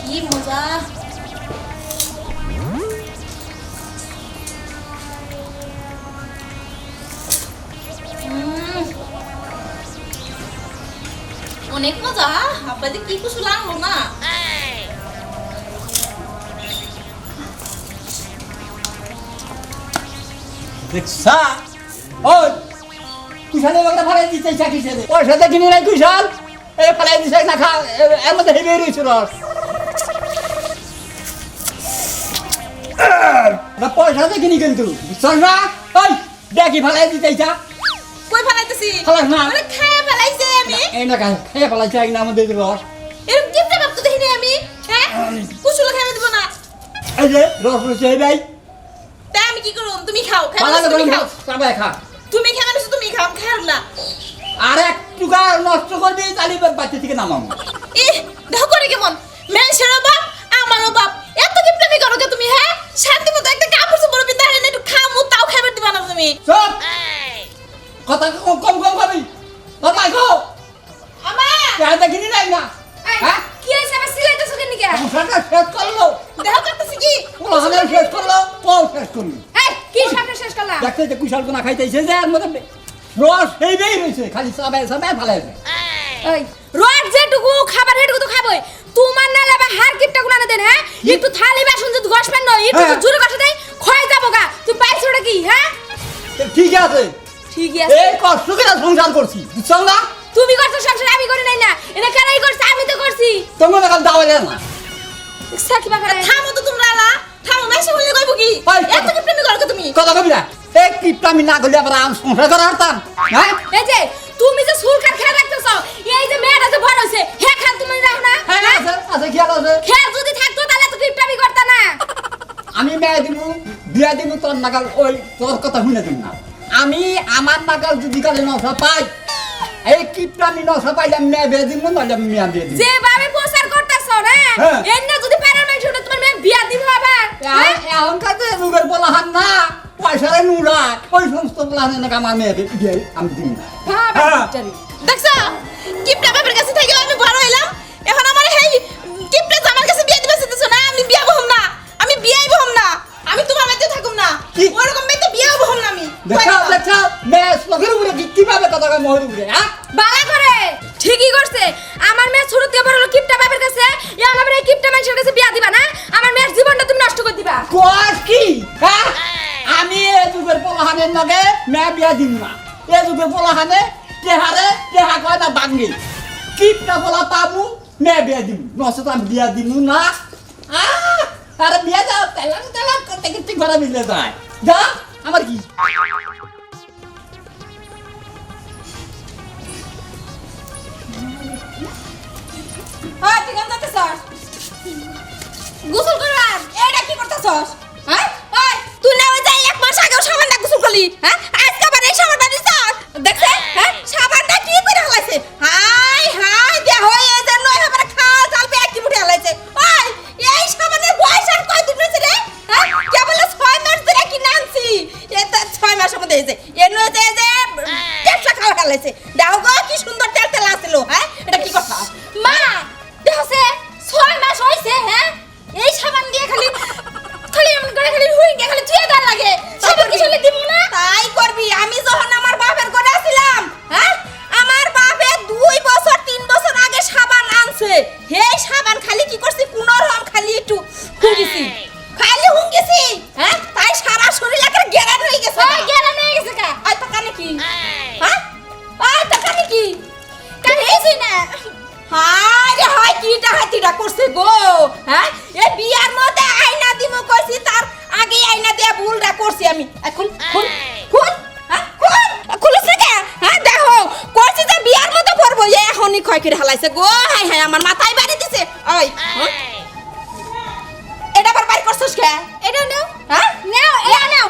কি মজা উম। অনেক মজা আপনাদের কি কিছু লাগল না দেখছা ওই কুশালে বাগড়া ফালাই দিতে চাকরি ছেড়ে পয়সা দেখি নি নাই কুশাল। এ ফালাই দিছে না খা এর মধ্যে হেবে রয়েছে রস না পয়সা দেখিনি কিন্তু। বুঝছস না? ওই দেখি ফালাই দিতে চা কই ফেলাইতেছি? ফালাস না। আরে খায় ফেলাইছে আমি। এই না খেয়ে ফালাইছে এক না আমাদের রস এরকম গিফট ভাবতো দেখিনি আমি হ্যাঁ? কুচুলো খাইতে দিব না। এই যে রস রয়েছে ভাই। আমি কি করব তুমি খাও খাও তুমি খাও। চাবাই খা তুমি খাও না তুমি খাও খাও না আর একটু গা নষ্ট করবি তাহলে বাচ্চা থেকে নামাবো। ইহ দেখো করে কেমন। মেনসেরও বাপ আমারও বাপ। এত আমি করো কে তুমি হ্যাঁ? শান্তি মতো একটা কাপড় চোপড় পিতা হেনে একটু খামু তাও খাইবে দিবা না তুমি। চুপ! কথা কম কম যে কুশাল কোনা খাইতেছে যে এর মধ্যে রস সেই বেই রয়েছে খালি সবাই সবাই ফালাইছে ওই রোজ যেটুকু খাবার হেটুকু তো খাবই। তোমার না লাবা হার কিপটা গুলা না দেন হ্যাঁ? একটু থালি বাসন যদি ঘষ পান নয় একটু হ্যাঁ। জোরে কথা দেয় ক্ষয় যাব গা। তুই পাইছ ওটা কি হ্যাঁ? ঠিক আছে। ঠিক আছে। এই কষ্ট করে সংসার করছি বুঝছ না? তুমি করছ সংসার আমি করি নাই না। এটা কেনাই করছে আমি তো করছি। তোমার এখন দাওয়া যায় না। সাকি বাকারে থামো তো তোমরা থামো মেসে বললে কইব কি? এত গিফট আমি করো তুমি। কথা কবি না। এই কিপটা আমি না আবার আমি সংসার করা হারতাম হ্যাঁ? এই যে তুমি যে সুরকার খেয়ে রাখতেছ এই যে মেয়েটা যে ভর হইছে হে খান তুমি রাখো না হ্যাঁ আছে আছে খেয়াল আছে। খেয়াল যদি থাকতো তাহলে তো করতা না। আমি মেয়ে দিব বিয়া দিব তোর নাগাল ওই তোর কথা শুনে না। আমি আমার নাগাল যদি কালে নশা পাই এই কিপটা আমি নশা পাইলে আমি মেয়ে বিয়ে দিব নাহলে আমি মেয়ে বিয়ে দিব। যেভাবে প্রচার করতেছ না? হ্যাঁ। এনে যদি পারার মানুষ তোমার মেয়ে বিয়া দিব আবার হ্যাঁ? এখনকার বলাহান না? পয়সারে নুরা ওই সমস্ত বলাহান নাকি আমার মেয়ে বিয়ে আমি দিব না। দেখছ বাপের কাছে থেকে আমি বড় হইলাম। এখন আমার হেই গিফটটা আমার কাছে বিয়ে দিবে না আমি বিয়া বহম না। আমি বিয়াই বহম না। আমি তোমার বাড়িতে থাকুম না? ওরকম বাড়িতে বিয়াও বহম না আমি। দেখা দেখা মেয়ে উপরে কীভাবে কথা কয় মোহর উপরে হ্যাঁ? বালা করে ঠিকই করছে। আমার মেয়ে ছোট থেকে বড় হলো কিপটা বাপের কাছে। বিয়া দিম। না এ যুগের পোলাহানে তেহারে তেহা কয় না বাঙ্গি। কিপটা পোলা পাবো মেয়ে বিয়া দিম। নচেত আমি বিয়া দিমু না। আরে বিয়া যাও তেলাং তেলাং করতে করতে ঘরে মিলে যায়। যা, আমার কি? গোসল করবার এটা কি করতেছস? হ্যাঁ? তুই না ওই যাই, এক মাস আগেও সাবানটা গোসল করলি। হ্যাঁ? করছিস কে? এটা নাও। হ্যাঁ? নাও এটা নাও।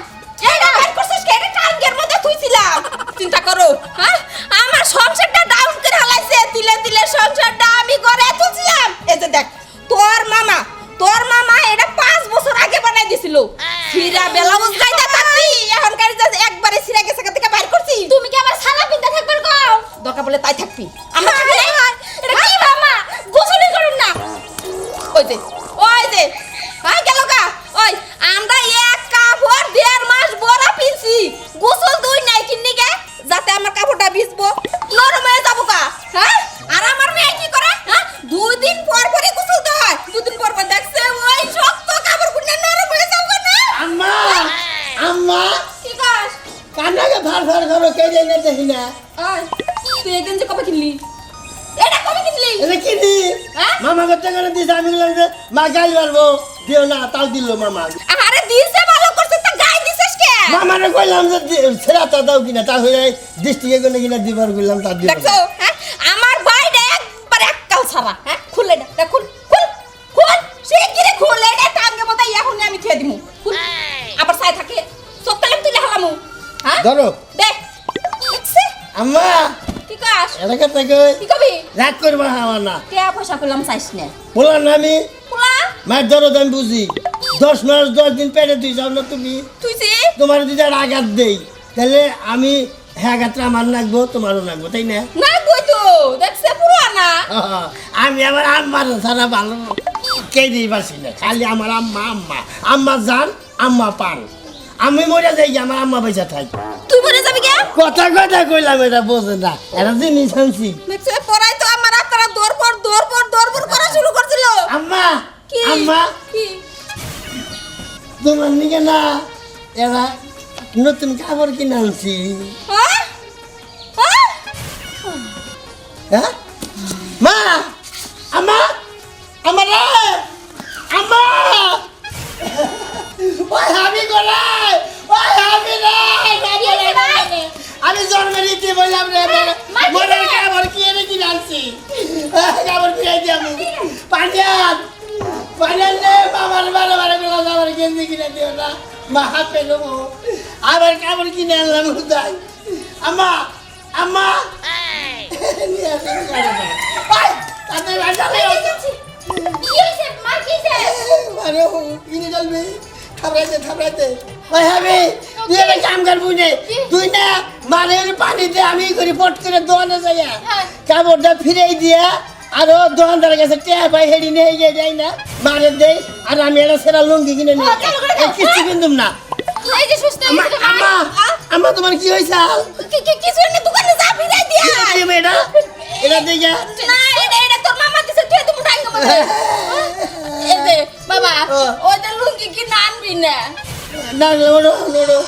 এটা বাইর করছিস কে? এটা টাঙ্গের মধ্যে তুইছিলাম চিন্তা করো। হ্যাঁ? আমার সংসারটা ডাউন করে হালাইছে তিলে তিলে সংসারটা আমি করে তুলছিলাম। এই যে দেখ তোর মামা তোর মামা এটা পাঁচ বছর আগে বানাই দিছিল। ফিরা থাকবি বললাম যে মা গাই মারবো দিও না তাও দিল মামা। আরে দিছে ভালো করছে তা গায়ে দিছিস কে? মামারে কইলাম যে ছেড়া তা দাও কিনা তা হয়ে ডিস্ট্রিক্টে কোনো কিনা দিবার কইলাম তা দিল দেখছ হ্যাঁ? আমার বাইরে একবার এককাল ছাড়া হ্যাঁ? খুলে না দেখ, খুল খুল খুল সে গিরে খুলে না টাঙ্গে মতো এখনই আমি খেয়ে দিমু। খুল আবার সাই থাকে সব তালে তুই হালামু হ্যাঁ? ধরো। দেখছে আম্মা! কি কাজ এলাকা থেকে কি কবি? রাগ করবা আমার না। টিয়া পয়সা করলাম চাইস না। বললাম না আমি? পোলা মায়ের দরদ আমি বুঝি। দশ মাস দশ দিন পেটে তুই যাও না তুমি। তুই যে? তোমার যদি আর আঘাত দেই তাহলে আমি হ্যাঁ আঘাতটা আমার নাকবো তোমারও নাকবো তাই না? না কই তো দেখছে পুরা না। আমি আমার আম্মার ছাড়া ভালো কে দিই পারছি না খালি আমার আম্মা আম্মা। আম্মা যান আম্মা পান। আমি মরে যাই আমার আম্মা পয়সা থাকি। তুই মরে যাবি কে? কথা কথা কইলাম এটা বোঝে না। এটা জিনিস আনছি দেখছে পড়াই তো আমার আপনারা দৌড় পর দৌড় পর দৌড় পর করা শুরু করছিল আম্মা আম্মা। তোমার নিকে না এরা নতুন কাপড় কিনে আনছি। হ্যাঁ? হ্যাঁ? হ্যাঁ? মা আম্মা আমার আম্মা। ওই হাবি ওই রে। আমি জন্মে নিতে বললাম রে। বাঁচালে কি হইছে মা কি হইছে আরে কিনে চলবে থাবড়াইতে থাবড়াইতে ওই হবে তুই একটা কাম করবি তুই না মানে পানিতে আমি করি পট করে দোয়ানে যাই হ্যাঁ। কাপড়টা ফিরেই দিয়া আরও দোকানদারের কাছে টেয়া পাই হেডি নিয়ে গিয়ে যাই না মারে দেই আর আমি একটা সেরা লুঙ্গি কিনে নিই কিনতুম না। এই যে সুস্থ আম্মা আম্মা তোমার কি হয়েছে কি কি কিছু না দোকানে যা ফিরাই দিয়া? এটা এটা দিকে না এটা এটা তোর মামা দিছে তুই তুমি টাইম মতো। এই যে বাবা। ওইটা লুঙ্গি কি না। আনবি না না লোড়ো লোড়ো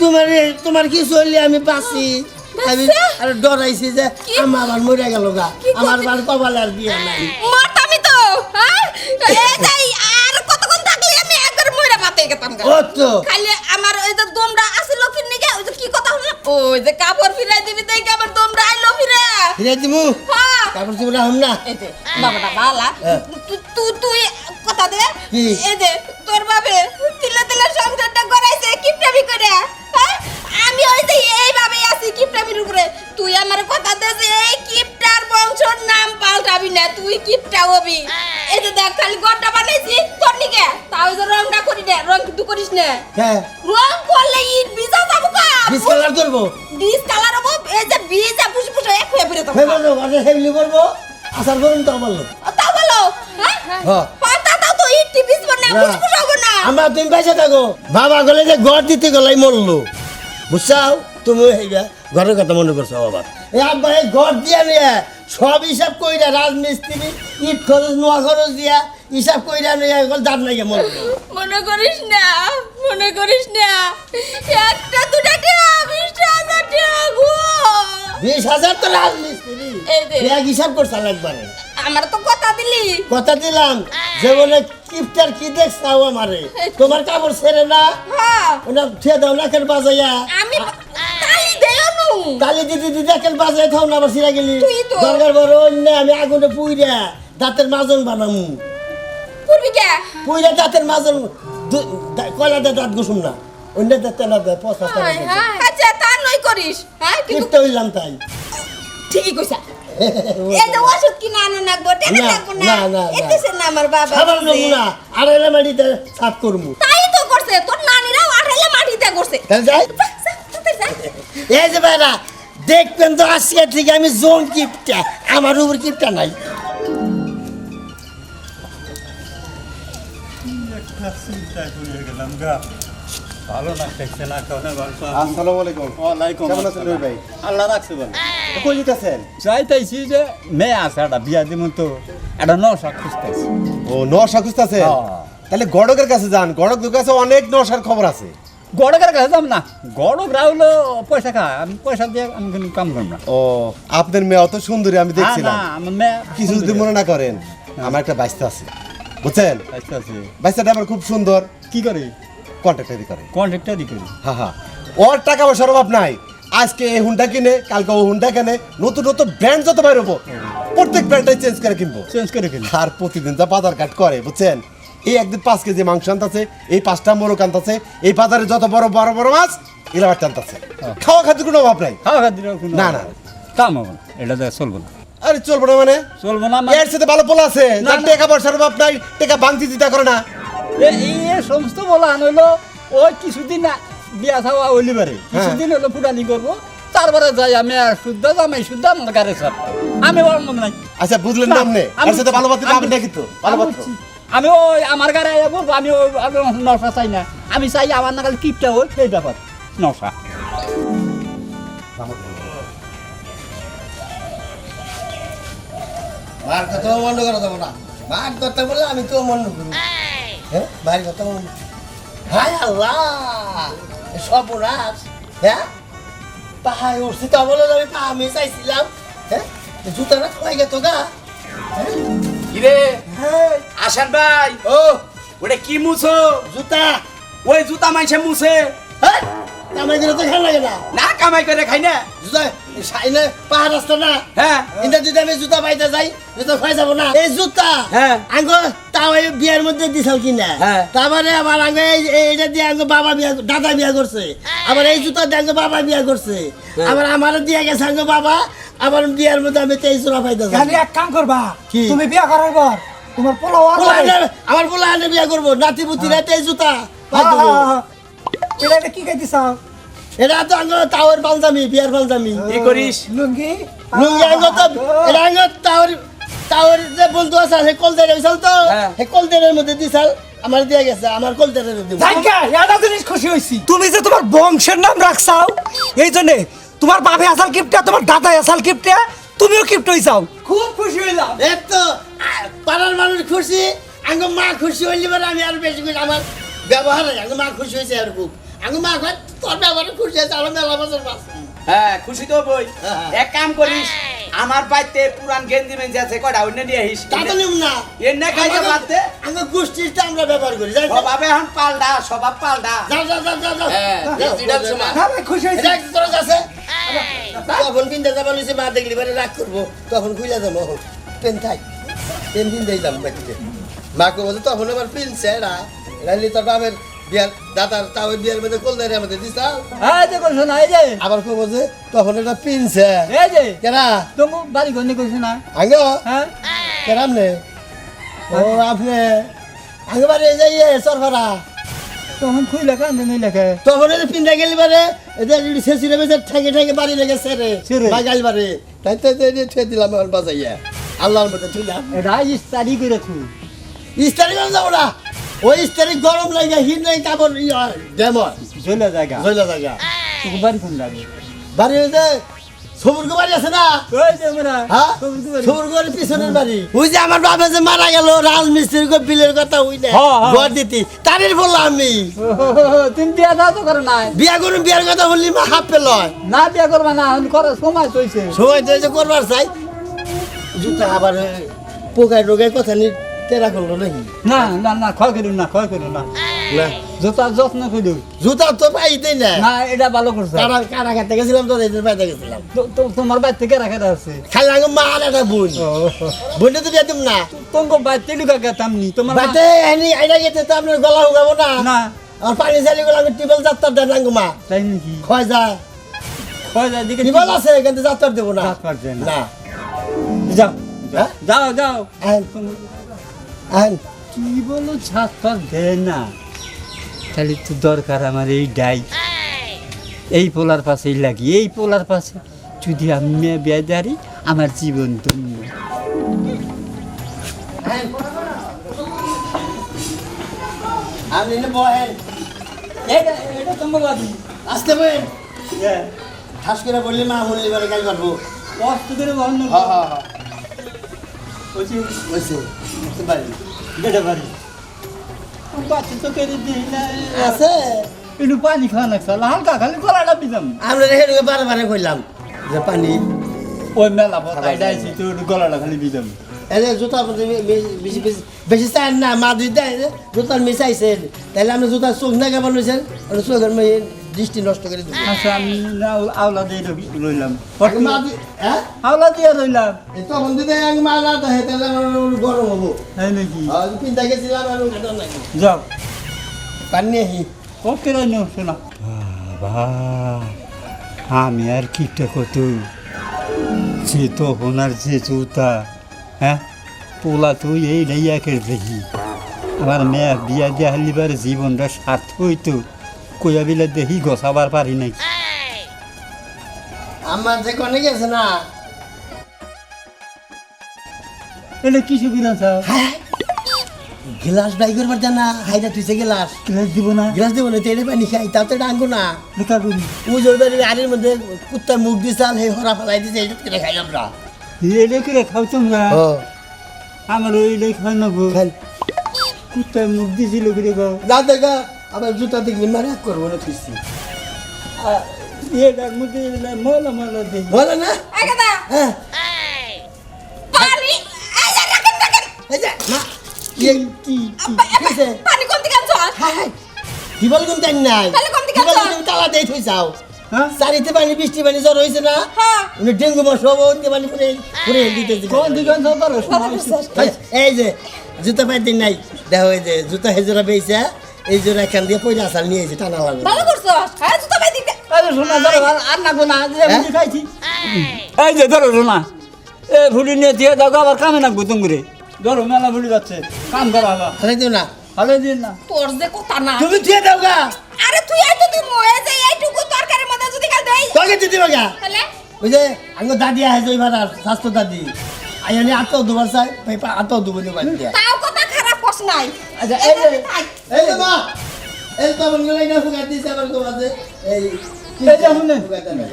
তোমার তোমার কি চললে? আমি বাঁচি আমি আর ডরাইছি যে আমার আবার মরে গেল গা। আমার বার কপালে আর বিয়ে নাই। মরতামি তো হ্যাঁ? এই আর কতক্ষণ থাকলে আমি একবার মইরা পাতে গেতাম গা। ও তো খালি আমার ওই যে দমটা আসিল কি নিগে ওই যে কি কথা হলো? ওই যে কাপড় ফিরাই দিবি তাই কি আমার দমটা আইলো ফিরে ফিরে দিমু? হ্যাঁ। কাপড় চোপড় হম না? এই যে বাবাটা বালা। হ্যাঁ। তুই তুই কথা দে? এই যে তোর বাবে তিলে তিলে সংসারটা করাইছে কিপটামি করে আমি ওই যে এইভাবে আছি কিপটামির উপরে। তুই আমার কথা দে যে এই কিপটার বংশর নাম পাল্টাবি না তুই কিপটা হবি। এই যে দেখ খালি গড়টা বানাইছি তোর নিকে। তাও যে রংটা করি না রং কিন্তু করিস না। হ্যাঁ। রং করলে ইট ভিজা যাব কা? বিশ কালার করব বিষ কালার হব এই যে বিষ আর ফুসি ফুসি এক হয়ে ফিরে তো হয়ে বলব আচ্ছা হেবলি করব আসার করুন তো বলল। তাও বলো হ্যাঁ? হ্যাঁ। পাতা তাও তো ইট টিপিস না ফুসি ফুসি হব না। আমার তুমি পয়সা থাকো। বাবা গলে যে ঘর দিতে গলাই মরলো। বুঝছাও? তুমি হেবা ঘরের কথা মনে করছ আবার এই আব্বা এই ঘর দিয়া নিয়ে সব হিসাব কইরা রাজমিস্ত্রি ইট খরচ নোয়া খরচ দিয়া হিসাব কইরা নিয়ে গল দাঁত নাই মরলো মনে করিস না মনে করিস না একটা দুটা টিয়া বিশটা হাজার টিয়া গো বিশ হাজার তো রাজমিস্ত্রি। এক হিসাব করছাল একবারে। আমার তো কথা দিলি। কথা দিলাম যে বলে কিপটার কি দেখছাও আমারে? তোমার কাপড় ছেড়ে না? হ্যাঁ। ওটা থুয়ে দাও নাকের বাজাইয়া। আমি নু কালি দিদি দিদি একের বাজাই থাও না আবার গেলি। দরকার বড় অন্য আমি আগুনে পুইরা দাঁতের মাজন বানামু। পূর্বি কে? পুইরা দাঁতের মাজন দা- দাঁত ঘুষুম না। অন্য দাঁত পচা তেলা আচ্ছা তা নই করিস হ্যাঁ কিন্তু কিপটা হইলাম তাই। ঠিকই কইছা। এই যে ওষুধ কিনা আনো নাকবো টাকা না, লাগবো না। না, না, না। এতেছে না আমার বাবা খাবার দিছে। নেব না আর এলে মাটিতে সাফ করমু তাই তো করছে কিপটা করছে। তাহলে যাই। যা, যা, তাড়াতাড়ি যা। এই যে ভাইরা দেখবেন তো আজকে থেকে আমি জোন কিপটা আমার উপর কিপটা নাই। ভালো লাগতেছে না কেমন আসসালামু আলাইকুম। ওয়ালাইকুম কেমন আছেন ভাই? আল্লাহ রাখছে বল। তো কই যেতেছেন? চাইতেছি যে মেয়ে আছে একটা বিয়া দিব তো একটা নশা খুঁজতেছি। ও নশা হ্যাঁ। তাহলে গড়কের কাছে যান। গড়কের কাছে অনেক নশার খবর আছে। গড়কের কাছে যাম না গড়ক রাহুলো পয়সা খায় আমি পয়সা দিয়ে আমি কাম করব না। ও আপনার মেয়ে অত সুন্দরী আমি দেখছিলাম। আমার মেয়ে কিছু যদি মনে না করেন আমার একটা বাইস্তা আছে। বুঝছেন? আছে। বাইস্তাটা আমার খুব সুন্দর। কি করে? কন্ট্রাক্টারি করে কন্ট্রাক্টারই করি। হ্যাঁ হ্যাঁ ওর টাকা পয়সার অভাব নাই। আজকে এই হুন্ডা কিনে কালকে ও হুন্ডা কিনে নতুন নতুন ব্র্যান্ড যত বাইর প্রত্যেক ব্র্যান্ডটাই চেঞ্জ করে কিনবো। চেঞ্জ করে কিনি আর প্রতিদিন যা বাজার ঘাট করে বুঝছেন? এই একদিন পাঁচ কেজি মাংস আনতেছে এই পাঁচটা মোরগ আনতেছে এই বাজারে যত বড় বড় বড় মাছ এগুলো আবার টানতেছে খাওয়া খাদ্যের কোনো অভাব নাই। খাওয়া খাদ্য না, না। কাম হবে না এটা চলবো না। আরে চলবো না মানে? চলবো না মানে- এর সাথে ভালো পোলা আছে না। টাকা পয়সার অভাব নাই টাকা বাংতি দিতে করে না। এই সমস্ত বলা আনলো ওই কিছুদিন না বিয়া থাওয়া হইলি পারে। কিছুদিন হলো ফুটানি করব তারপরে যাই আমি আর শুদ্ধ জামাই শুদ্ধ আমার গাড়ি ছাড়তো আমি মনে নাই। আচ্ছা বুঝলেন না আপনি? সাথে ভালো পাত্র পাবেন না কিন্তু ভালো। আমি ওই আমার গাড়ি বলব, আমি ওই নশা চাই না। আমি চাই আমার নাগাল কিপটা ওই সেই ব্যাপার। নশা। যাব না। মার বলে আমি তো হ্যাঁ মনে হায় হ্যাঁ বলে আমি চাইছিলাম। হ্যাঁ গেত গা কিরে? হ্যাঁ আসান ভাই। ও ওটা কি মুছো? জুতা। ওই জুতা মাইছে মুছে। হ্যাঁ আমার দিলে তো খেয়াল লাগে না। না কামাই করে খাই না। জুতা সাইনে পাহাড় রাস্তা না। হ্যাঁ। কিন্তু যদি আমি জুতা পাইতে যাই জুতা খাই যাব না। এই জুতা হ্যাঁ। আঙ্গ তাও এই বিয়ের মধ্যে দিছাও কিনা হ্যাঁ। তারপরে আবার আঙ্গ এই- এই- এইটা দিয়ে আঙ্গ বাবা বিয়া দাদা বিয়া করছে। আবার এই জুতা দিয়ে আঙ্গ বাবা বিয়া করছে। হ্যাঁ। আবার আমার দিয়ে গেছে আঙ্গ বাবা। আবার বিয়ের মধ্যে আমি তেইশ জোড়া পাইতে যাই আমি এক কাম করবা কি? তুমি বিয়া করার পর তোমার পোলা আমার পোলা আনে বিয়া করব। নাতি পুতি না তেইশ জুতা হ্যাঁ। হ্যাঁ, হ্যাঁ। এটা কি খাইতে চাও এটা তো আঙ্গ তাওয়ার পাঞ্জামি বিয়ার পাঞ্জামি কি করিস? লুঙ্গি? লুঙ্গি আঙ্গ তো এটা আঙ্গ তাওয়ার তাওয়ার যে বন্ধু আছে সে কলদের হয়েছিল তো? হ্যাঁ। সেই কলদের মধ্যে দিছাল আমার দিয়ে গেছে আমার কলদের দিব জিনিস খুশি হইছি। তুমি যে তোমার বংশের নাম রাখছাও এই জন্য তোমার বাপে আসাল কিপটা তোমার দাদা আসাল কিপটা তুমিও কিপ্ট হইছাও খুব খুশি হইলাম। এত তো পাড়ার মানুষ খুশি আঙ্গ মা খুশি হইলি পরে আমি আর বেশি খুশি। আমার ব্যবহার আঙ্গ মা খুশি হয়েছে আর খুব আঙ্গ মা কয় তোর ব্যবহারে খুশি হয়েছে আরও মেলা বছর হ্যাঁ খুশি তো বই হ্যাঁ। এক কাম করিস আমার বাইতে পুরান গেঞ্জি মেঞ্জি আছে কয়টা? অন্য নিয়ে আহিস তা তো নিম না। এর না খাইতে পারতে আঙ্গ গোষ্ঠীটা আমরা ব্যবহার করি যাই যাও স্বভাবে এখন পাল্টা স্বভাব পাল্টা। যাও যাও যাও যাও যাও। হ্যাঁ, ডিজিটাল যাও, সময়। না ভাই খুশি হইছি একটু তোর কাছে। তখন কিনতে যাব নিচে মা দেখলি পরে রাগ করব। তখন খুলে যাব পেন থাই পেন কিনতে যাম বাড়িতে। মাকে বলছে তখন আমার পিনছে এরা। এরা তোর বাবের বিয়ার তাও বিয়ার মধ্যে কলদারে আমাদের দিস এই যে করছ না এই যে। আবার কেউ বলছে তখন এটা পিনছে এই যে। তুমি বাড়ি না আঙ্গ? হ্যাঁ। কেরাম নে? ও আপনি আঙ্গ বাড়ি যাইয়ে সরফরা। তখন খুই লেখা নেই লেখে তখন এটা গেলি বারে এটা যদি শেষিরে ঠেকে ঠেকে বাড়ি লেগে সেরে সেরে। বাগাল বারে তাই তো এটা ঠেয়ে দিলাম বাজাইয়া। আল্লাহর মধ্যে ইস্তারি করে খুই। ইস্তারি করে যাব না। ওই ইস্তারি গরম লাগে হিট নাই কাপড় ডেমর চলে জায়গা। জয়লা জায়গা। তোকে বাড়ি কোন লাগে বাড়ি হইতে সবুর বাড়ি আছে না? ওই যে আমরা হ্যাঁ? বাড়ি। সবুর ঘরের পিছনের বাড়ি। ওই যে আমার বাবা যে মারা গেল রাজমিস্ত্রির গো বিলের কথা ওই না। ঘর দিতি তারের বললাম আমি। তুমি বিয়া দাও তো করো নাই। বিয়া করুন বিয়ার কথা বললি মা হাফ পেল। না বিয়া করবা না করে সময় চলছে। সময় তো করবার চাই। জুতা আবার পোকায় টোকায় কথা নি তেরা করল নাকি না না না ক্ষয় করুন না ক্ষয় করুন না। না? জোতা যত্ন করুন জুতা তো পাইতেই না? না এটা ভালো করছে কারা কারা খাতে গেছিলাম তো এই পাইতে গেছিলাম। তোমার বাড়ি থেকে রাখা আছে। খালি আগে মা আর একটা বোন। বোনটা তো দিয়ে দিম না? তোমার বাড়ি তেলুকা গেতাম নি তোমার বাতে এনি আইনা গেতে তো আপনার গলা উগাবো না? না। আর পানি চালি গলা আমি টিবল যাত্রার দেন আঙ্গু মা। তাই নাকি? খয় যা ক্ষয় যায় দিকে টিবল আছে কিন্তু যাত্রার দেবো না। যাও হ্যাঁ? যাও যাও। আইন কি বলো ফাঁক দেয় না। তাহলে তো দরকার আমার এই ডাই। এই পোলার পাশেই লাগি এই পোলার পাশে যদি আমি মেয়ে বিয়ে দাঁড়ি আমার জীবন ধন্য। আসতে বহেন হ্যাঁ। ঠাস করে বললে মা বললে বলে কাজ করব কষ্ট করে বন্ধ হ্যাঁ হ্যাঁ। একটু পানি খাওয়া লাগছে হালকা খালি গলাটা আমরা বারে কইলাম যে পানি ওই মেলা পথায় তো গলাটা খালি দিতাম এই যে জুতার মধ্যে বে- বে- বেশি বেশি বেশি চাই না মা দুই দেয় মিশাইছে তাহলে আপনি জুতার চোখ না কেমন চোখের মেয়ে দৃষ্টি নষ্ট করে আচ্ছা আমি আওলা দিয়ে রই- রইলাম। আগে মা হ্যাঁ? আওলা দিয়ে রইলাম। এই তখন যদি আমি মা না দেয় তাহলে আমার গরম হব। তাই নাকি? আর পিন্তা গেছিলাম আর ঘাটন যাও। পানি আহি ওকে রাইনো শোনা। আমি আর কিটা কত? যে তখন আর যে জুতা হ্যাঁ? পোলা তো এই লাইয়াকের দেখি আমার মেয়ে বিয়া দিয়া হালিবার জীবনটা স্বার্থ হইতো। কইয়া বিলে দেখি গছাবার পারি নাই। আমার যে কনে গেছে না? এটা কিছু কিনা চাও গ্লাস বাই করবার জানা হাইটা তুইছে গ্লাস। ক্লাস দিব না? গ্লাস দেবো না তেড়ে পানি খাই তাতে ডাঙ্গো না। লেখা করি ও জলবাড়ির আড়ির মধ্যে কুত্তা মুখ দিছাল সেই হরা ফেলাই দিছে এইটা কেটে খাই আমরা। এলে করে খাও তোমরা। আমার ওইলে খাই নেব খান কুত্তায় মুখ দিছিল করে খাও দেখা। আবার জুতা দেখলি মারে করব না মধ্যে ময়লা ময়লা দিই হ্যাঁ। পানি। এই যে রাখেন রাখেন। এই যে মা এই কি কি হয়েছে? পানি কোন দিকে আনছো? হাই হাই কি বল কোন টাইম নাই? তাহলে কোন দিকে কি বল আনছো? তুমি তালা দেই থই যাও হ্যাঁ? চারিতে পানি বৃষ্টি পানি জ্বর হয়েছে না? হ্যাঁ। উনি ডেঙ্গু মশা পানি পুরে দিতেছে। এই- যে জুতা পাইতে নাই। দেখো এই যে জুতা হেজোরা বেইছে। এই জোড়া এখান দিয়ে পয়লা আসাল নিয়ে এসে টানা লাগবে ভালো করছ? হ্যাঁ জুতা পাই দিতে। আরে শোনা ধরো আর আর না গোনা যে হ্যাঁ? খাইছি। এই যে ধরো শোনা এ ফুলি নিয়ে দিয়ে দাও আবার কামে না গুতুম করে ধরো মেলা ফুলি যাচ্ছে। কাম করা আবার তাহলে দিও না। ভালো দিন না। তোর যে কথা না। তুমি দিয়ে দাও গা। আরে তুই এই তো তুই ময়ে যে এইটুকু তরকারির মধ্যে যদি কাল দেই। তোকে দিতে গা। তাহলে? ওই যে আঙ্গ দাদি আছে ওই ভাড়া স্বাস্থ্য দাদি। আইনে আতো দুবার চাই পাইপা আতো দুবার বাদ দিয়া। তাও কস নাই। আচ্ছা এই যে। এই যে মা এই তো আমার গলাই না ফুকা দিছে আমার কো আছে এই এই যে শুনেন।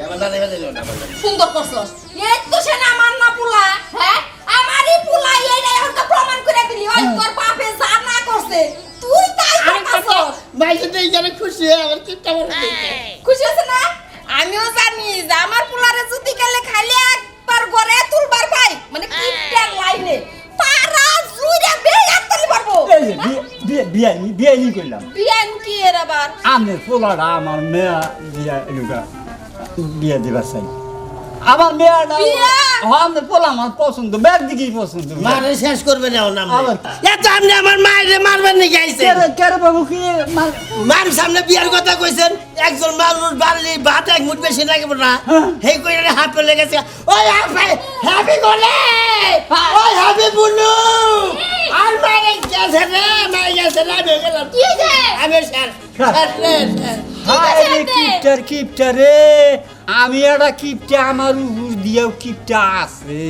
আমার দাদা বাজে না আমার দাদা। সুন্দর করছস। এই তো সে না আমার না পুলা হ্যাঁ? আমারই পুলা এই এখন তো প্রমাণ করে দিলি। ওই তোর বাপে যা না করছে তুই তাই করছস ভাই যদি এইখানে খুশি হয় আমার কিপটা বলে খুশি আছে না? আমিও জানি যে আমার পুলারে যদি গেলে খালি একবার গড়ে তুলবার পাই মানে কিপটার লাইনে। পারা জুড়ে বেয়ে পারব এই যে বিয়ে- বিয়ে বিয়ে নি- বিয়ে করলাম বিয়ান কি এর আবার আমি পোলাটা আমার মেয়া বিয়া বিয়ে দিবার চাই আমার মেয়াটা বিয়া? আমি পোলা আমার পছন্দ ব্যাগ দিকেই পছন্দ। মারে শেষ করবে না ওর নাম? এত আপনি আমার মায়ের মারবেন নাকি আইছে কেরে কেরে বাবু কি মার? সামনে বিয়ার কথা কইছেন? একজন মানুষ বাড়লি ভাত এক মুঠ বেশি লাগবে না হ্যাঁ। হেই কইরে হাত পেলে গেছে। ওই হ্যাপি হ্যাপি কোলে ওই হ্যাপি বুনু। আর মারে গেছে রে মারে গেছে রে আমি গেলাম। কি হয়েছে? আমি স্যার স্যার স্যার। হায় আছে? কিপটার কিপটা রে আমি একটা কিপটা আমার উপর দিয়েও কিপটা আছে